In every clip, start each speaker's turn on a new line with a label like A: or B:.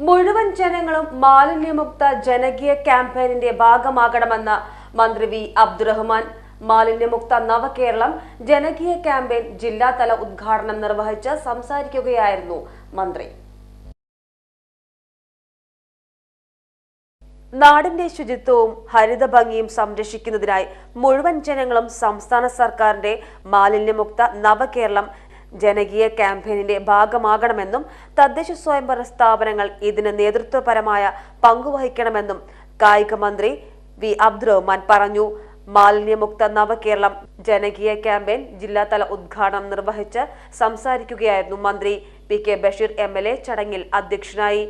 A: മുഴുവൻ ജനങ്ങളും മാലിന്യമുക്ത ജനകീയ ക്യാമ്പയിനിന്റെ ഭാഗമാകണമെന്ന് മന്ത്രി വി അബ്ദുറഹ്മാൻ. മാലിന്യമുക്ത നവകേരളം ജനകീയ ക്യാമ്പയിൻ ജില്ലാതല ഉദ്ഘാടനം നിർവഹിച്ച് സംസാരിക്കുകയായിരുന്നു മന്ത്രി. നാടിന്റെ ശുചിത്വവും ഹരിതഭംഗിയും സംരക്ഷിക്കുന്നതിനായി മുഴുവൻ ജനങ്ങളും സംസ്ഥാന സർക്കാരിന്റെ മാലിന്യമുക്ത നവകേരളം ജനകീയ ക്യാമ്പയിനിന്റെ ഭാഗമാകണമെന്നും തദ്ദേശ സ്വയംഭരണ സ്ഥാപനങ്ങൾ ഇതിന് നേതൃത്വപരമായ പങ്കുവഹിക്കണമെന്നും കായിക മന്ത്രി വി അബ്ദുറഹ്മാൻ പറഞ്ഞു. മാലിന്യമുക്ത നവകേരളം ജനകീയ ക്യാമ്പയിൻ ജില്ലാതല ഉദ്ഘാടനം നിർവഹിച്ച് സംസാരിക്കുകയായിരുന്നു മന്ത്രി. P K Basheer M L A ചടങ്ങിൽ അധ്യക്ഷനായി.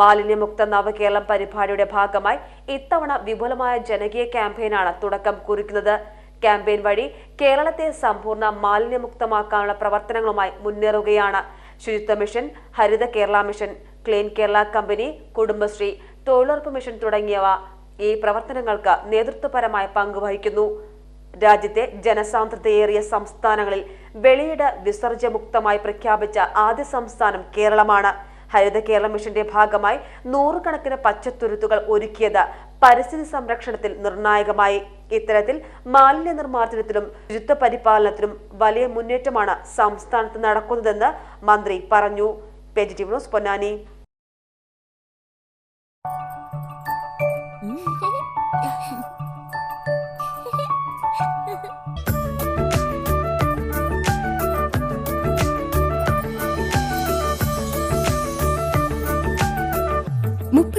A: മാലിന്യമുക്ത നവകേരളം പരിപാടിയുടെ ഭാഗമായി ഇത്തവണ വിപുലമായ ജനകീയ ക്യാമ്പയിനാണ് തുടക്കം കുറിക്കുന്നത്. ക്യാമ്പയിൻ വഴി കേരളത്തെ സമ്പൂർണ മാലിന്യമുക്തമാക്കാനുള്ള പ്രവർത്തനങ്ങളുമായി മുന്നേറുകയാണ്. Suchitwa mission Haritha Kerala mission clean Kerala company Kudumbashree തൊഴിലുറപ്പ് മിഷൻ തുടങ്ങിയവ ഈ പ്രവർത്തനങ്ങൾക്ക് നേതൃത്വപരമായ പങ്കുവഹിക്കുന്നു. രാജ്യത്തെ ജനസാന്ദ്രതയേറിയ സംസ്ഥാനങ്ങളിൽ വെളിയിട വിസർജ്യമുക്തമായി പ്രഖ്യാപിച്ച ആദ്യ സംസ്ഥാനം കേരളമാണ്. ഹരിത കേരള മിഷന്റെ ഭാഗമായി നൂറുകണക്കിന് പച്ചത്തുരുത്തുകൾ ഒരുക്കിയത് പരിസ്ഥിതി സംരക്ഷണത്തിൽ നിർണായകമായി. ഇത്തരത്തിൽ മാലിന്യ നിർമ്മാർജനത്തിലും ശുചിത്വ പരിപാലനത്തിലും വലിയ മുന്നേറ്റമാണ് സംസ്ഥാനത്ത് നടക്കുന്നതെന്ന് മന്ത്രി പറഞ്ഞു. Positive news Ponnani.